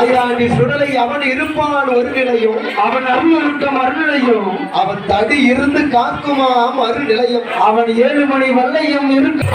ஆயிராண்டி சுடலை அவன் இருப்பான் ஒரு நிலையும் அவன் அருள் இருக்கும் அருநிலையும் அவன் தடி இருந்து காக்குமா மறுநிலையம் அவன் ஏழு மணி வல்லையும் இருக்கு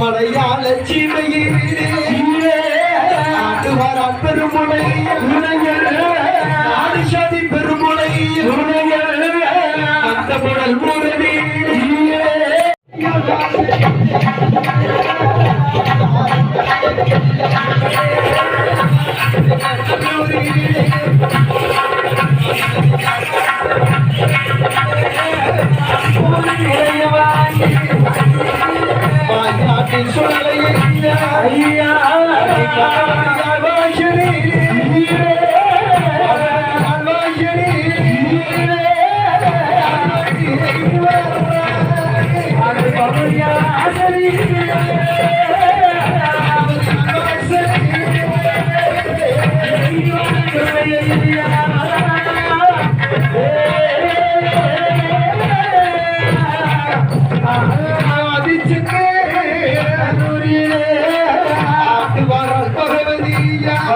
மலையாள சீமையிலே ஆட்டுவாரான் பெருமுனை. ஆதிசதி பெருமுனை. அந்த முடல் முரணி மாயாட்டின் சுடலையை ஐயா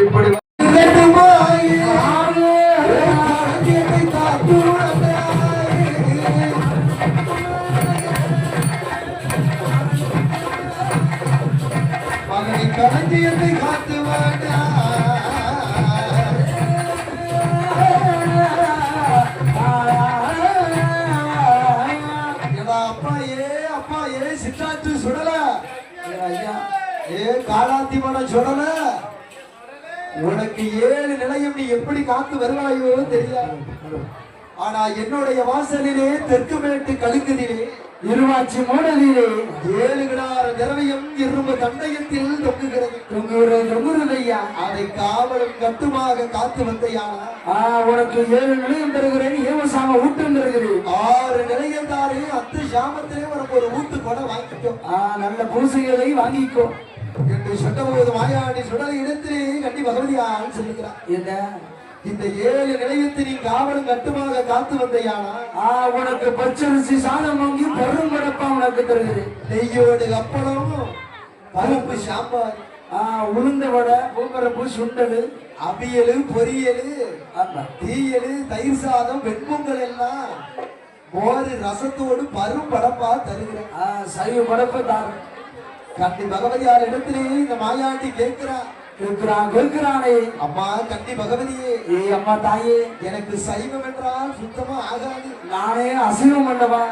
இப்படி மகனை களஞ்சியத்தை காத்து அப்பா ஏ அப்பா ஏ சித்தாற்று சுடல. ஏ காலாத்தி மன சுடல. உனக்கு ஏழு நிலையம் நீ எப்படி காத்து வருவாயோ தெரியாது ஆனா என்னுடைய வாசலிலே தெற்கு மேட்டு கழுக்குதிலே இருவாச்சி மூடலிலே ஏழு கிடார திரவியம் இரும்பு தண்டயத்தில் தொங்குகிறது. தொங்குகிறது தொங்குகிறது ஐயா. அதை காவலும் கட்டுமாக காத்து வந்தையானா உனக்கு ஏழு நிலையம் தருகிறேன் ஏவசாம ஊட்டம் தருகிறேன். ஆறு நிலையம் தாரு அத்து சாமத்திலே உனக்கு ஒரு ஊட்டு கொடை வாங்கிக்கோ நல்ல பூசைகளை வாங்கிக்கோ. என்று சொன்னபோது மாயாண்டி சுடலை இடத்திலே கண்டி பகவதியான் சொல்லுகிறார். என்ன? இந்த ஏழு நிலையத்தை நீ காவலும் கட்டுமாக காத்து வந்தையானா உனக்கு பச்சரிசி சாதம் வாங்கி பெரும் படப்பா உனக்கு தருகிறேன். நெய்யோடு அப்பளம் பருப்பு சாம்பார் ஆ, உளுந்த வடை பூப்பரப்பு சுண்டல் அவியலு பொரியலு தீயலு தயிர் சாதம் வெண்பொங்கல் எல்லாம் மோரு ரசத்தோடு பரும் படப்பா தருகிறேன் சைவ படப்பை தாரு கண்டி பகவதியார் இடத்திலே இந்த மாயாண்டி கேட்கிறார் கேட்கிறான் கேட்கிறானே. அம்மா கண்டி பகவதியே. ஏ அம்மா தாயே எனக்கு சைவம் என்றால் சுத்தமா ஆகாது. நானே அசைவம் பண்ணவா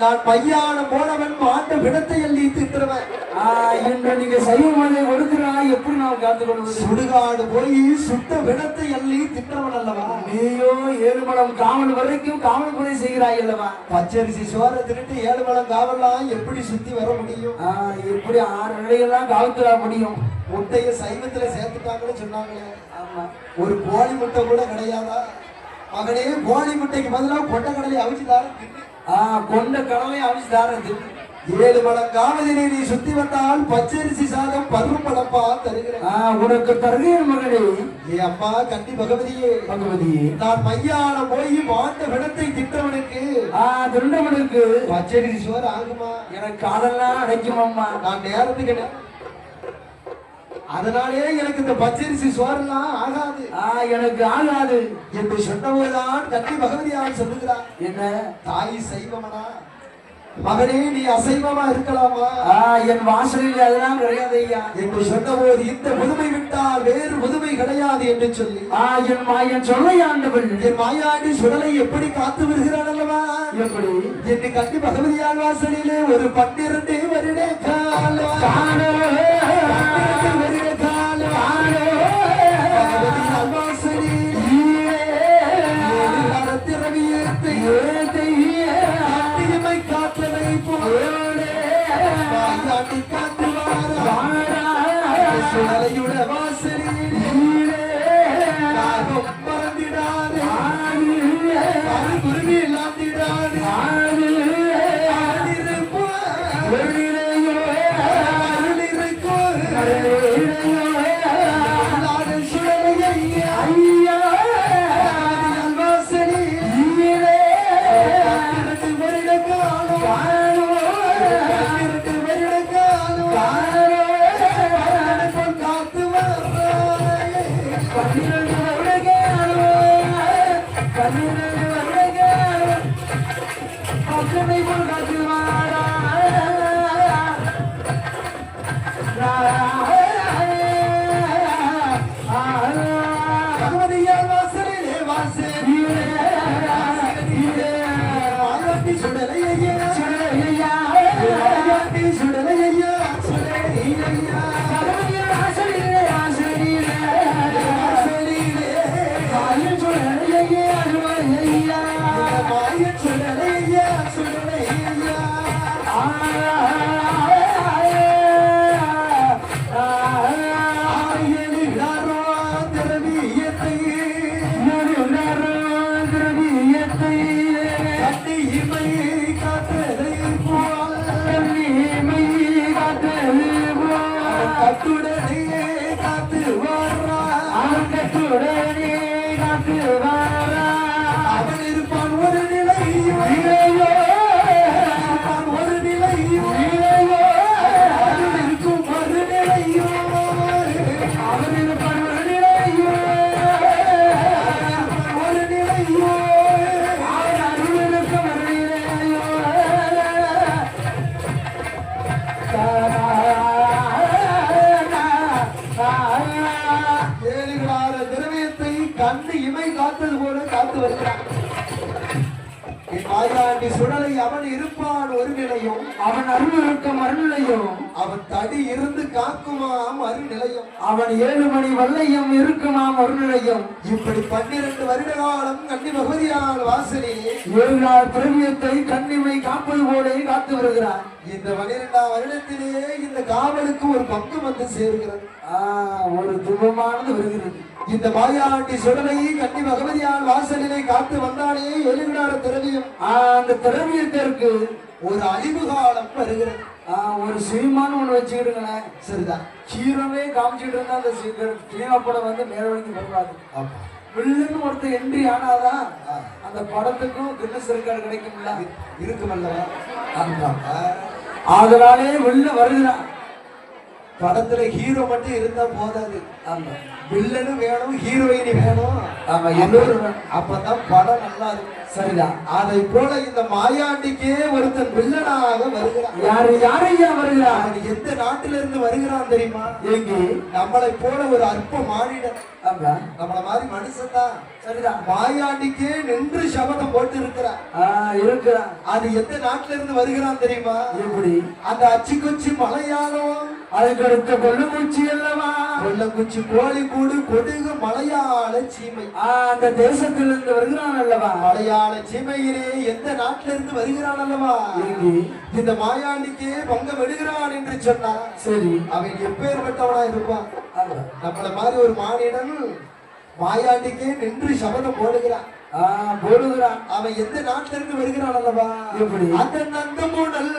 நான் பையானம் போனவன் மாண்ட பிணத்தை எள்ளி திட்டுறவன் ஆ, இன்று நீங்க சைவ மலை கொடுக்கிறா எப்படி நான் காத்து கொள்வது? சுடுகாடு போய் சுட்ட பிணத்தை எள்ளி திட்டுறவன் அல்லவா? நீயோ ஏழு மடம் காவல் வரைக்கும் காவல் பணி செய்கிறாய் அல்லவா? பச்சரிசி சோற திருட்டு ஏழு மலம் காவலாம் எப்படி சுத்தி வர முடியும்? ஆ, எப்படி ஆறு நிலையெல்லாம் காவத்துறா முடியும்? முட்டைய சைவத்துல சேர்த்துட்டாங்கன்னு சொன்னாங்களே. ஆமா. ஒரு கோழி முட்டை கூட கிடையாதா? மகனே கோழி முட்டைக்கு பதிலா கொண்ட கடலை அவிச்சுதாரு ஆ, கொண்ட கடலை அவிச்சு தாரது ஏழு மலம் காவலினை நீ சுத்தி வந்தால் பச்சரிசி சாதம் பருவம் பழப்பா தருகிறேன். ஆ, உனக்கு தருகிறேன் மகனே ஏ அம்மா கண்டி பகவதியே. பகவதி நான் மையானம் போய் மாண்ட பிணத்தை திட்டவனுக்கு. ஆ திருண்டவனுக்கு பச்சரிசி சோறு ஆகுமா? எனக்கு காலெல்லாம் அடைக்கும் அம்மா நான் நேரத்துக்கு நே- அதனாலே எனக்கு இந்த பச்சரிசி சோறுலாம் ஆகாது. ஆ எனக்கு ஆகாது என்று சொன்னபோதுதான் கண்டி பகவதியால் சொல்லுகிறார். என்ன? தாய் சைவமனா? மகனே நீ அசைவமா இருக்கலாமா? என் வாசலில் அதெல்லாம் கிடையாது ஐயா. என்று சொன்னபோது இந்த முதுமை விட்டால் வேறு முதுமை கிடையாது என்று சொல்லி ஆ என் மாயன் சொல்லை ஆண்டவள் என் மாயாண்டி சுடலை எப்படி காத்து வருகிறான் அல்லவா? எப்படி? என்று கண்டி பகவதியால் வாசலிலே ஒரு பன்னிரண்டு வருட காலம். குருவி இல்லாந்திடாதே பக்கனை போல் மணி வல்லையும் இருக்குமாம் அருளையும் இப்படி பன்னிரண்டு வருட காலம் கண்ணி பகவதியால் வாசலிலே ஏழு நாள் திரவியத்தை கண்ணிமை காப்பது போலே காத்து வருகிறான் இந்த பன்னிரெண்டாம் வருடத்திலே இந்த காவலுக்கு ஒரு பங்கு வந்து சேர்கிறது. ஒரு துன்பமானது வருகிறது. இந்த மாயாண்டி சுடலை கண்ணி பகவதியால் வாசலிலே காத்து வந்தாலே எழுகிறார திரவியம். அந்த திரவியத்திற்கு ஒரு அழிவு காலம் வருகிறது. ஒரு சினிமான்னு ஒண்ணு வச்சுக்கிடுங்களேன். சரிதான் ஹீரோவே காமிச்சிட்டு இருந்தா அந்த சினிமா படம் வந்து வரைக்கும் போகாது வில்லன்னு ஒருத்தர் என்ட்ரி ஆனாதான் அந்த படத்துக்கும் கின்னஸ் ரெக்கார்டு கிடைக்கும்ல. இருக்குமல்லவா ஆமா. அதனாலே வெளில வருகிறான் படத்துல ஹீரோ மட்டும் இருந்தா போதாது. ஆமா. வில்லனும் வேணும் ஹீரோயினி வேணும். ஆமா எல்லோரும். அப்பதான் படம் நல்லா இருக்கும். சரிதான் அதை போல இந்த மாயாண்டிக்கே ஒருத்தன் வில்லனாக வருகிறான். யாரு யாரையா வருகிறா அவன் எந்த நாட்டில இருந்து வருகிறான் தெரியுமா? எங்கே? நம்மளை போல ஒரு அற்ப ஆமா நம்மள மாதிரி மனுஷன் தான். சரிதான். நின்று சபதம் போட்டு இருக்கிறான் இருக்கிறான். அது எந்த நாட்டில இருந்து வருகிறான் தெரியுமா? எப்படி? அந்த அச்சிக்குச்சி மலையாளம். அதுக்கு அடுத்த கொள்ளுமூச்சி அல்லவா? கொல்லக்குச்சி கோழிக்கூடு கொடுகு மலையாள சீமை. அந்த தேசத்திலிருந்து வருகிறான் அல்லவா? மலையாள சீமையிலே எந்த நாட்டில இருந்து வருகிறான் அல்லவா? இந்த மாயாண்டிக்கே பங்கம் விடுகிறான் என்று சொன்னான். சரி. அவன் எப்பேற்பட்டவனா இருப்பான்? நம்மள மாதிரி ஒரு மானிடன் மாயாண்டிக்கே நின்று சபதம் போடுகிறான். போடுகிறான். அவன் எந்த நாட்டில இருந்து வருகிறான் அல்லவா? எப்படி? அந்த நந்தமுடல்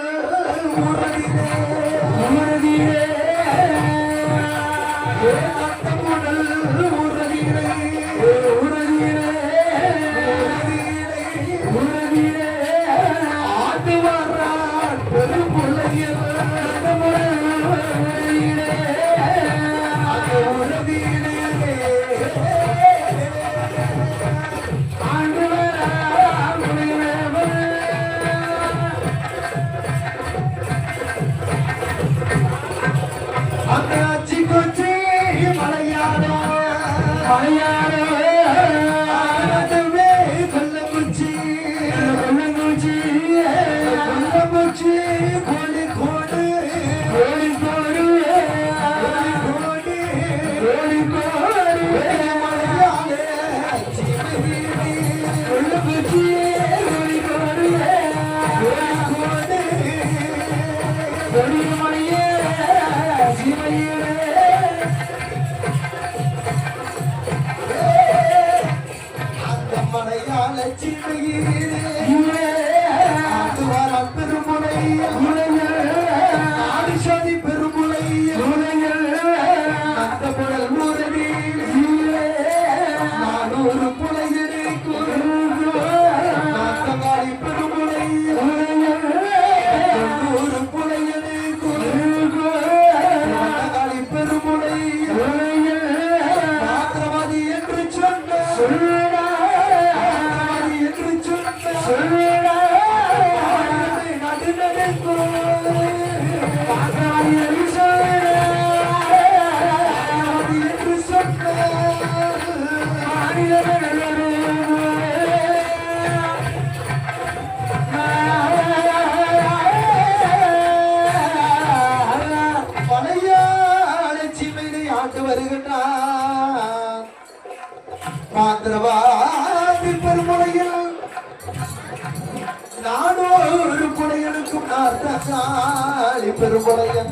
பெருமுறையன்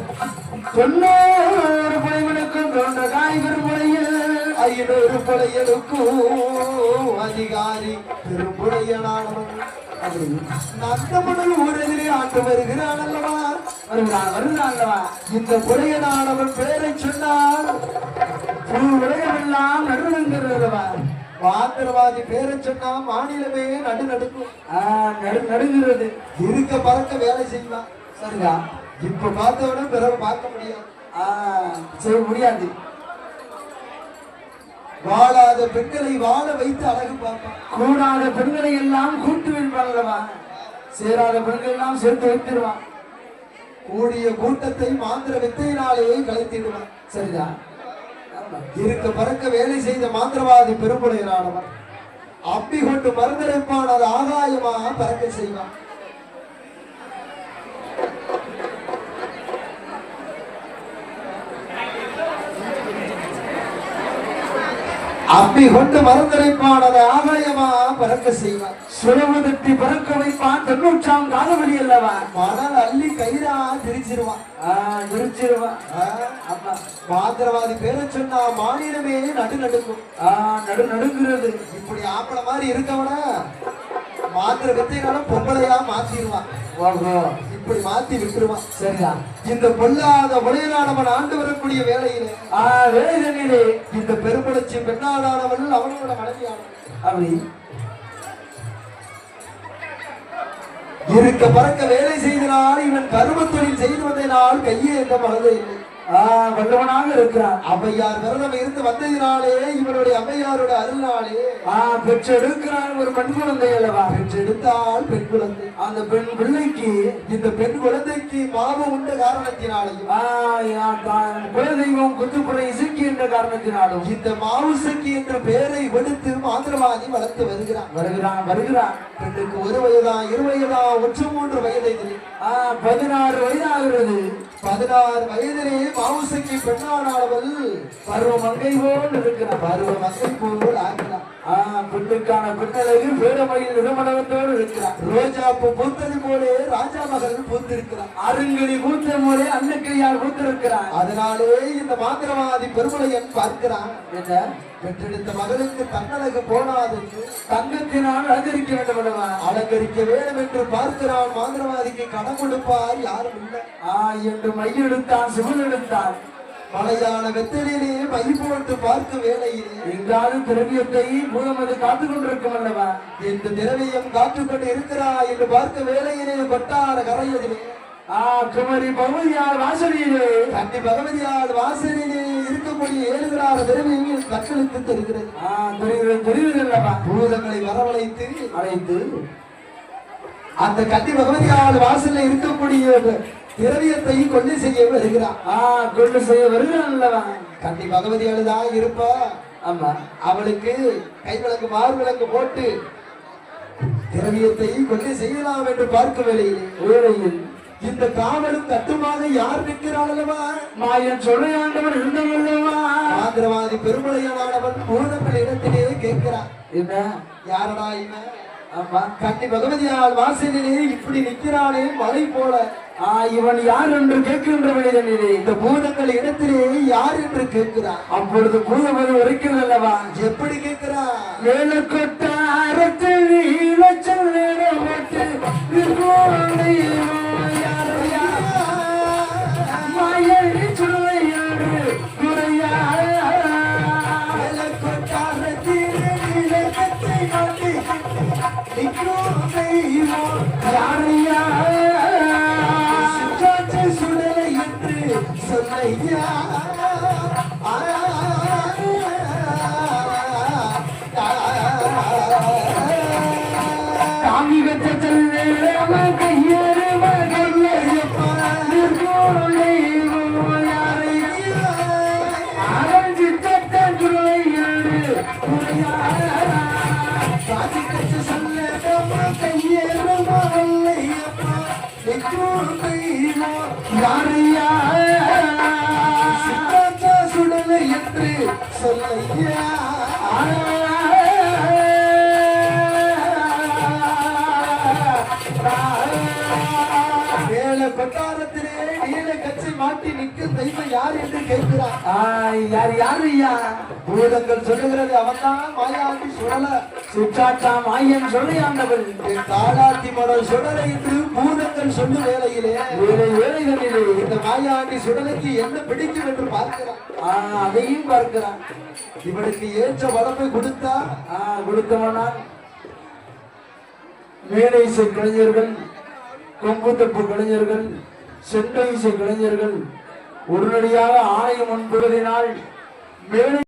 தொண்ணூறு புலைவனுக்கும் தோன்ற காய்கறி முறையில் ஐநூறு புலையனுக்கும் அதிகாரி பெரும்புடையனானவன். நந்தமணல் ஊரதிலே ஆண்டு வருகிறான் அல்லவா வருகிறான் வருகிறான் அல்லவா? இந்த புலையனானவன் பேரை சொன்னால் புது உலகமெல்லாம் நடுநங்கிறது அல்லவா மாந்திரவாதி பேரை சொன்னா மாநிலமே நடு நடுக்கும் ஆ, நடு நடுங்கிறது இருக்க பறக்க வேலை செய்வான். சரிதா இப்ப பார்த்தவன பிறகு பார்க்க முடியாது. செய்ய முடியாது. வாழாத பெண்களை வாழ வைத்து அழகு பார்ப்பான். கூடாத பெண்களை எல்லாம் கூட்டு வைப்பான் அல்லவா சேராத பெண்களை எல்லாம் சேர்த்து வைத்திருவான். கூடிய கூட்டத்தை மாந்திர வித்தையினாலேயே கலைத்திடுவான். சரிதா? ஆமா. இருக்க பறக்க வேலை செய்த மாந்திரவாதி பெரும்புடையனானவன் அம்பி கொண்டு மருந்தரைப்பான் அது ஆகாயமா பறக்க செய்வான். அம்பி கொண்டு மருந்தரைப்பான் அது ஆகாயமா பறக்க செய்வான். சுழவு தட்டி பறக்க வைப்பான் தொண்ணூற்றாம் காதவழி அல்லவா? மணல் அள்ளி கயிறா திரிச்சிருவான் ஆ, ஆமா மாந்திரவாதி பேரை சொன்னா மாநிலமே நடு நடுக்கும் ஆ, நடு நடுங்கிறது. இப்படி ஆம்பளை மாதிரி இருக்கவன மாத்திர வித்தைகளும் பொம்பளையா மாத்திடுவான். இப்படி மாத்தி விட்டுருவான். சரிதா இந்த பொல்லாத உடையனானவன் ஆண்டு வரக்கூடிய வேலையில ஆ வேலை தண்ணிலே இந்த பெரும்புணர்ச்சி பெண்ணாடானவன் அவனோட மனைவியானவன். அப்படி. இருக்க பறக்க வேலை செய்தனால் இவன் கரும தொழில் செய்து வந்ததினால் கையே எந்த மனதே இல்லை. வல்லவனாக இருக்கிறான். அம்மையார் விரதம் இருந்து வந்ததினாலே இவருடைய அம்மையாரோட அருள்நாளே ஆ, பெற்றெடுக்கிறான் ஒரு பெண் குழந்தை அல்லவா? பெற்றெடுத்தால் பெண் குழந்தை. அந்த பெண் பிள்ளைக்கு இந்த பெண் குழந்தைக்கு மாவு உண்ட காரணத்தினாலையும் குலதெய்வம் குத்துப்புற இசைக்கு என்ற காரணத்தினாலும் இந்த மாவுசக்கி என்ற பெயரை கொடுத்து மாந்திரவாதி வளர்த்து வருகிறான். வருகிறான் வருகிறான். பெண்ணுக்கு ஒரு வயதா இரு வயதா ஒற்று மூன்று வயதிலே ஆ, பதினாறு வயது ஆகிறது பதினாறு வயதிலே மாவுசக்கி பெண்ணானவள் பருவ மங்கை போல் இருக்கிறான் பருவ மங்கை போல் ஆகிறான் பெண்ணுக்கான பெண்ணழகு பேரமையில் நிறமளவத்தோடு இருக்கிறான் ரோஜா பூ பூத்தது போலே ராஜா மகள் பூத்திருக்கிறார். அருங்கடி பூத்த போலே அன்னக்கையால் பூத்திருக்கிறார். அதனாலே இந்த மாந்திரவாதி பெருமளையன் பார்க்கிறான். என்ன? பெற்றெடுத்த மகளுக்கு தன்னழகு போனாது. தங்கத்தினால் அலங்கரிக்க வேண்டும் அல்லவா? அலங்கரிக்க வேண்டும் என்று பார்க்கிறான் மாந்திரவாதிக்கு கடன் கொடுப்பார் யாரும் இல்லை. ஆ என்று மையெடுத்தான் சிவன் எடுத்தான். மலையான வெத்தலிலே மை போட்டு பார்க்க வேலையில் என்றாலும் திரவியத்தை பூதமது காத்துக் கொண்டிருக்கும் அல்லவா? இந்த திரவியம் காற்றுக்கொண்டு இருக்கிறா என்று பார்க்க வேலையிலே கொட்டார கரையதிலே குமரி பகுதியார் வாசலிலே. கண்டி பகவதியால் வாசலிலே இருக்கக்கூடிய ஏழுகிறார திரவியம் கற்றளித்து தருகிறது தெரிகிறது தெரிகிறது அல்லவா பூதங்களை வரவழைத்து அழைத்து. அந்த கண்டி பகவதியால் வாசலில் இருக்கக்கூடிய திரவியத்தை கொண்டு செய்ய வருகிறான். ஆ கொண்டு செய்ய வருகிறான் அல்லவா? கண்டி பகவதியால் தான் இருப்பா ஆமா. அவளுக்கு கைவிளக்கு மார்விளக்கு போட்டு திரவியத்தை கொண்டு செய்யலாம் என்று பார்க்க வேளையிலே. வேளையில் இந்த காவலும் கட்டுமாக யார் நிற்கிறாள் அல்லவா மாயன் சொல்லையாண்டவர் இருந்தவன் அல்லவா ஆந்திரவாதி பெருமளையானவன் பூதங்கள் இடத்திலே கேட்கிறான் என்ன? யாரடா இவன்? ஆமா. கண்டி பகவதியால் வாசலிலே இப்படி நிற்கிறானே மலை போல. இவன் யார் என்று கேட்கின்ற இந்த பூதங்கள் இடத்திலே யார் என்று கேட்கிறான் அப்பொழுது பூதமது வரைக்கிறது அல்லவா எப்படி மேல கொட்டாரத்தில் I'm சொல்லையா மேல நீல மாட்டி நிற்கும் தெய்வம் யார் என்று கேட்கிறார். யார் யாரையா பூதங்கள் சொல்லுகிறது அவன்தான் மாயாண்டி சுடல சுற்றாட்டா மாயன் சொல்லையாண்டவள் என் தாளாத்தி மனம் சுடலை என்று பூதங்கள் சொல்லும் வேளையிலே வேலை வேலைகளிலே இந்த மாயாண்டி சுடலைக்கு என்ன பிடிக்கும் என்று பார்க்கிறான். அதையும் பார்க்கிறான். இவனுக்கு ஏற்ற வளமை கொடுத்தா? கொடுத்தவனால் இசை கலைஞர்கள் கொம்பு தப்பு கலைஞர்கள் செண்டை இசை கலைஞர்கள் உடனடியாக ஆணையம் முன்பதினால் மேலும்